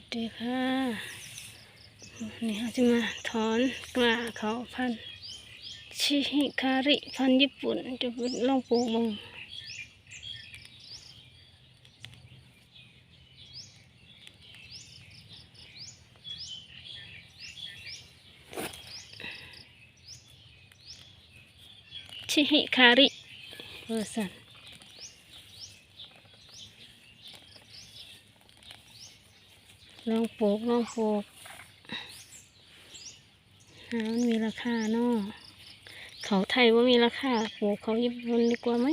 สดีค่ะนนี้เราจะมาถอนกล้าเขาพันชิฮิคาริพันญี่ปุ่น จะไปลองปลูกมังชิฮิคาริเวอร์สัน ลองปลูกลองปลูกหามันมีราคาเนาะเขาไทยว่ามีราคาปลูกเขาญี่ปุ่นดีกว่าไหม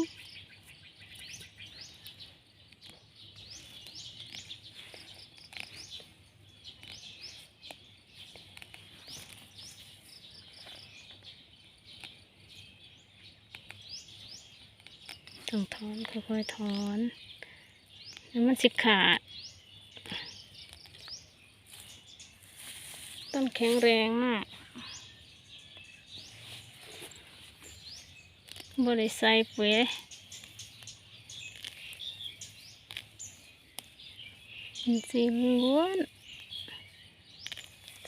ต้องถอนค่อยๆถอน แล้วมันสิขาด ต้นแข็งแรงมากบริใส่ปุ๋ยอินทรีล้วน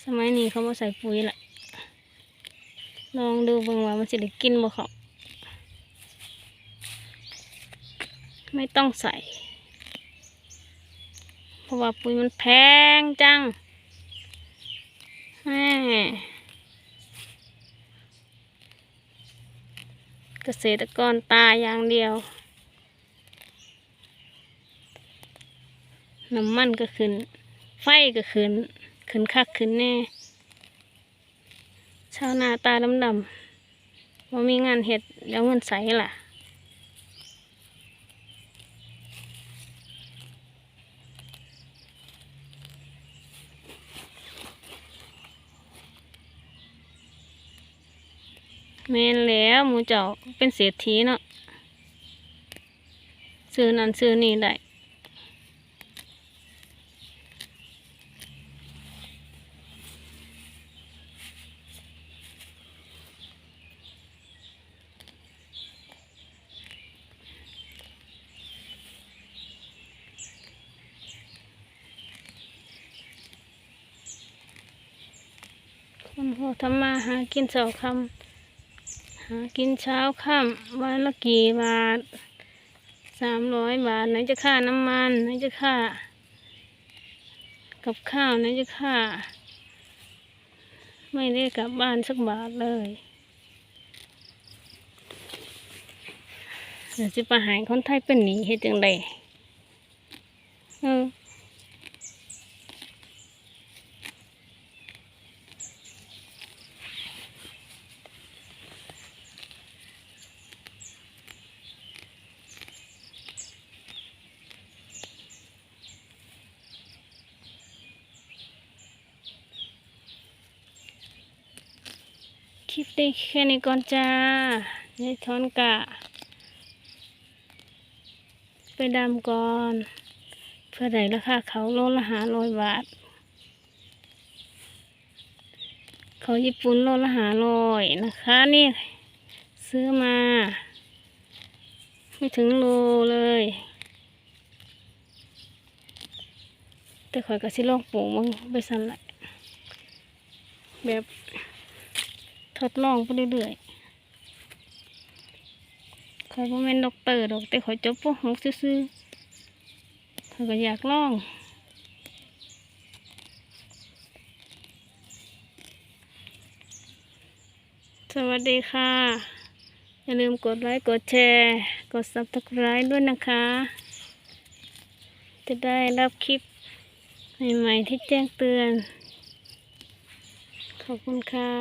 สมัยนี้เขามาใส่ปุ๋ยละลองดูเบางว่ามันจะได้กินบ่เขาไม่ต้องใส่ เพราะว่าปุ๋ยมันแพงจัง แม่เกษตรกรตายอย่างเดียว น้ำมันก็ขึ้น ไฟก็ขึ้น ขึ้นคักขึ้นแน่ ชาวนาตาดำดำๆว่ามีงานเห็ดแล้วเงินใสล่ะ แม่นแล้วหมูเจ้าเป็นเศรษฐีเนาะซื้อนั่นซื้อนี่ได้คนพอทำมาหากินเสาคำ หากินเช้าค่ำวันละกี่บาทสามร้อยบาทไหนจะค่าน้ำมันไหนจะค่า กับข้าวไหนจะค่า ไม่ได้กลับบ้านสักบาทเลยเดี๋ยวจะไปหายคนไทยเป็นหนีเฮ็ดจังไดเออ ค ลิปนี้แค่นี้ก่อนจ้ายายทอนกะ ไปดำก่อน เพื่อได้ราคาเขาโลละหาร้อยบาท เขาญี่ปุ่นโลละหาร้อยนะคะ นี่ ซื้อมา ไม่ถึงโลเลยแต่ข่อยก็สิลองปลูกมึงไปสั่นแหละแบบ ทดลองไปเรื่อยๆข้อยบ่แม่นด็อกเตอร์ดอกแต่ขอจบปหกซื่อๆข้อยก็อยากลองสวัสดีค่ะ อย่าลืมกดไลค์กดแชร์ กด subscribe ด้วยนะคะ จะได้รับคลิปใหม่ๆที่แจ้งเตือน ขอบคุณค่ะ